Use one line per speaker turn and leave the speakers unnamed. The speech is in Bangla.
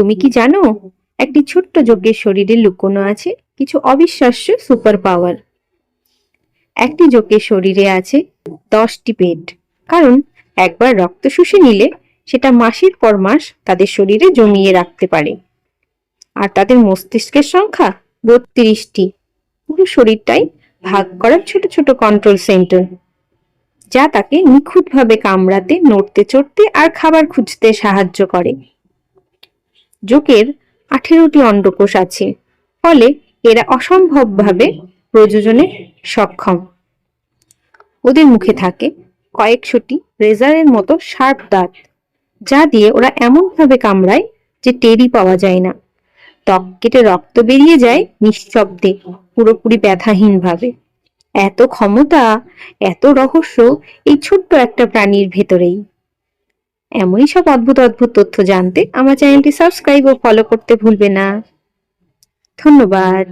তুমি কি জানো? একটি ছোট্ট যজ্ঞের শরীরে লুকোনো আছে কিছু অবিশ্বাস্য সুপার পাওয়ার একটি যজ্ঞের শরীরে আছে দশটি পেট। কারণ একবার রক্ত শুষে নিলে সেটা মাসের পর মাস তাদের শরীরে জমিয়ে রাখতে পারে। আর তাদের মস্তিষ্কের সংখ্যা বত্রিশটি। পুরো শরীরটাই ভাগ করার ছোট ছোট কন্ট্রোল সেন্টার যা তাকে নিখুঁতভাবে কামড়াতে, নড়তে, চড়তে আর খাবার খুঁজতে সাহায্য করে। জোকের আঠেরোটি অন্ডকোষ আছে, ফলে এরা অসম্ভবভাবে প্রযোজনে সক্ষম। ওদের মুখে থাকে কয়েকশোটি রেজারের মতো শার্প দাঁত, যা দিয়ে ওরা এমনভাবে কামড়ায় যে টেরি পাওয়া যায় না। ত্বক কেটে রক্ত বেরিয়ে যায় নিঃশব্দে, পুরোপুরি ব্যথাহীনভাবে। এত ক্ষমতা, এত রহস্য এই ছোট্ট একটা প্রাণীর ভেতরেই। এমনই সব অদ্ভুত অদ্ভুত তথ্য জানতে আমার চ্যানেলটি সাবস্ক্রাইব ও ফলো করতে ভুলবে না। ধন্যবাদ।